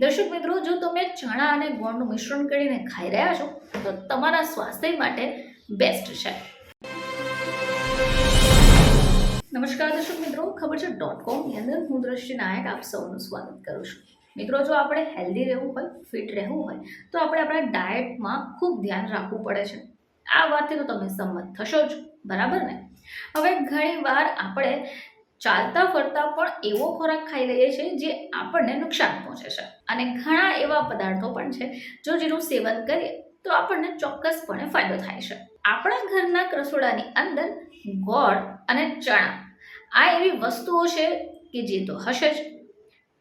દર્શક મિત્રો, જો તમે ચણા અને ગોળનું મિશ્રણ કરીને ખાઈ રહ્યા છો, તો તમારા સ્વાસ્થ્ય માટે બેસ્ટ છે. નમસ્કાર દર્શક મિત્રો, ખબર છે ડોટ કોમની અંદર હું દ્રષ્ટિ નાયક આપ સૌનું સ્વાગત કરું છું. મિત્રો, જો આપણે હેલ્ધી રહેવું હોય ફિટ રહેવું હોય, તો આપણે આપણા ડાયટમાં ખૂબ ધ્યાન રાખવું પડે છે. આ વાતથી તો તમે સંમત થશો જ, બરાબર ને? હવે ઘણીવાર આપણે ચાલતા ફરતા પણ એવો ખોરાક ખાઈ લઈએ છીએ જે આપણને નુકસાન પહોંચે છે. અને ઘણા એવા પદાર્થો પણ છે જો જેનું સેવન કરીએ તો આપણને ચોક્કસપણે ફાયદો થાય છે. આપણા ઘરના રસોડાની અંદર ગોળ અને ચણા, આ એવી વસ્તુઓ છે કે જે તો હશે જ.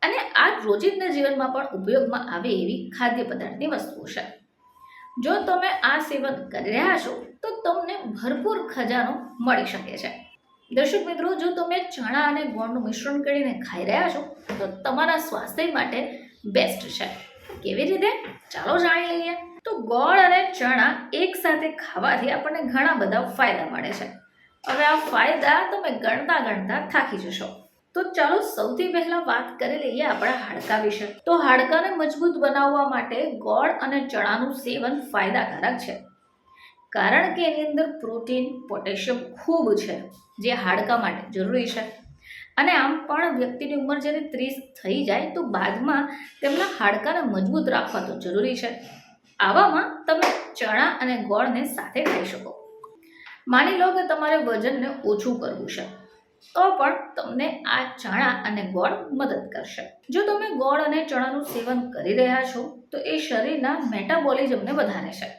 અને આ રોજિંદા જીવનમાં પણ ઉપયોગમાં આવે એવી ખાદ્ય પદાર્થની વસ્તુઓ છે. જો તમે આ સેવન કરી રહ્યા છો તો તમને ભરપૂર ખજાનો મળી શકે છે. દર્શક મિત્રો, જો તમે ચણા અને ગોળનું મિશ્રણ કરીને ખાઈ રહ્યા છો, તો તમારા સ્વાસ્થ્ય માટે બેસ્ટ છે. કેવી રીતે? ચાલો જાણી લઈએ. તો ગોળ અને ચણા એકસાથે ખાવાથી આપણને ઘણા બધા ફાયદા મળે છે. હવે આ ફાયદા તમે ગણતા ગણતા થાકી જશો. તો ચાલો સૌથી પહેલા વાત કરી લઈએ આપણા હાડકા વિશે. તો હાડકાને મજબૂત બનાવવા માટે ગોળ અને ચણાનું સેવન ફાયદાકારક છે. કારણ કે એની અંદર પ્રોટીન, પોટેશિયમ ખૂબ છે, જે હાડકા માટે જરૂરી છે. અને આમ પણ વ્યક્તિની ઉંમર જ્યારે ત્રીસ થઈ જાય, તો બાદમાં તેમના હાડકાને મજબૂત રાખવા તો જરૂરી છે. આવામાં તમે ચણા અને ગોળને સાથે ખાઈ શકો. માની લો કે તમારે વજનને ઓછું કરવું છે, તો પણ તમને આ ચણા અને ગોળ મદદ કરશે. જો તમે ગોળ અને ચણાનું સેવન કરી રહ્યા છો, તો એ શરીરના મેટાબોલિઝમને વધારે છે.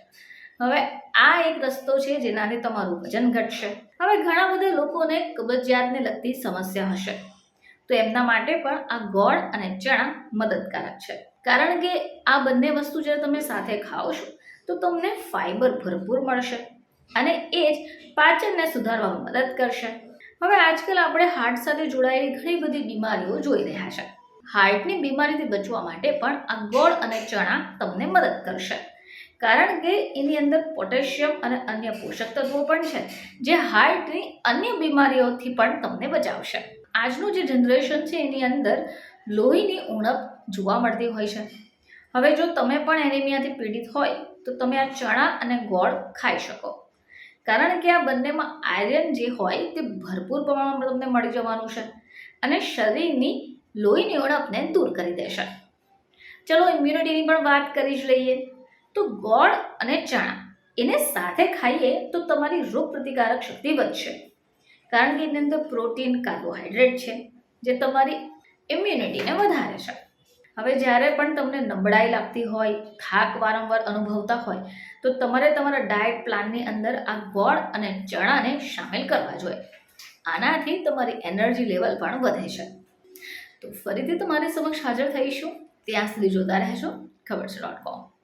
હવે આ એક રસ્તો છે જેનાથી તમારું વજન ઘટશે. હવે ઘણા બધા લોકોને કબજિયાતને લગતી સમસ્યા હશે. તો એમના માટે પણ આ ગોળ અને ચણા મદદકારક છે. કારણ કે આ બંને વસ્તુ જ્યારે તમે સાથે ખાઓ છો, તો તમને ફાઈબર ભરપૂર મળશે અને એ જ પાચનને સુધારવામાં મદદ કરશે. હવે આજકાલ આપણે હાર્ટ સાથે જોડાયેલી ઘણી બધી બીમારીઓ જોઈ રહ્યા છે. હાર્ટની બીમારીથી બચવા માટે પણ આ ગોળ અને ચણા તમને મદદ કરશે. કારણ કે એની અંદર પોટેશિયમ અને અન્ય પોષક તત્વો પણ છે, જે હાર્ટની અન્ય બીમારીઓથી પણ તમને બચાવશે. આજનું જે જનરેશન છે, એની અંદર લોહીની ઉણપ જોવા મળતી હોય છે. હવે જો તમે પણ એનિમિયાથી પીડિત હોય, તો તમે આ ચણા અને ગોળ ખાઈ શકો. કારણ કે આ બંનેમાં આયરન જે હોય, તે ભરપૂર પ્રમાણમાં તમને મળી જવાનું છે અને શરીરની લોહીની ઉણપને દૂર કરી દેશે. ચલો ઇમ્યુનિટીની પણ વાત કરી જ લઈએ. તો ગોળ અને ચણા, એને સાથે ખાઈએ તો તમારી રોગ પ્રતિકારક શક્તિ વધશે. કારણ કે એની અંદર પ્રોટીન, કાર્બોહાઈડ્રેટ છે, જે તમારી ઇમ્યુનિટીને વધારે છે. હવે જ્યારે પણ તમને નબળાઈ લાગતી હોય, થાક વારંવાર અનુભવતા હોય, તો તમારે તમારા ડાયટ પ્લાનની અંદર આ ગોળ અને ચણાને સામેલ કરવા જોઈએ. આનાથી તમારી એનર્જી લેવલ પણ વધે છે. તો ફરીથી તમારી સમક્ષ હાજર થઈશું. ત્યાં સુધી જોતા રહેજો. ખબર છે ડોટ કોમ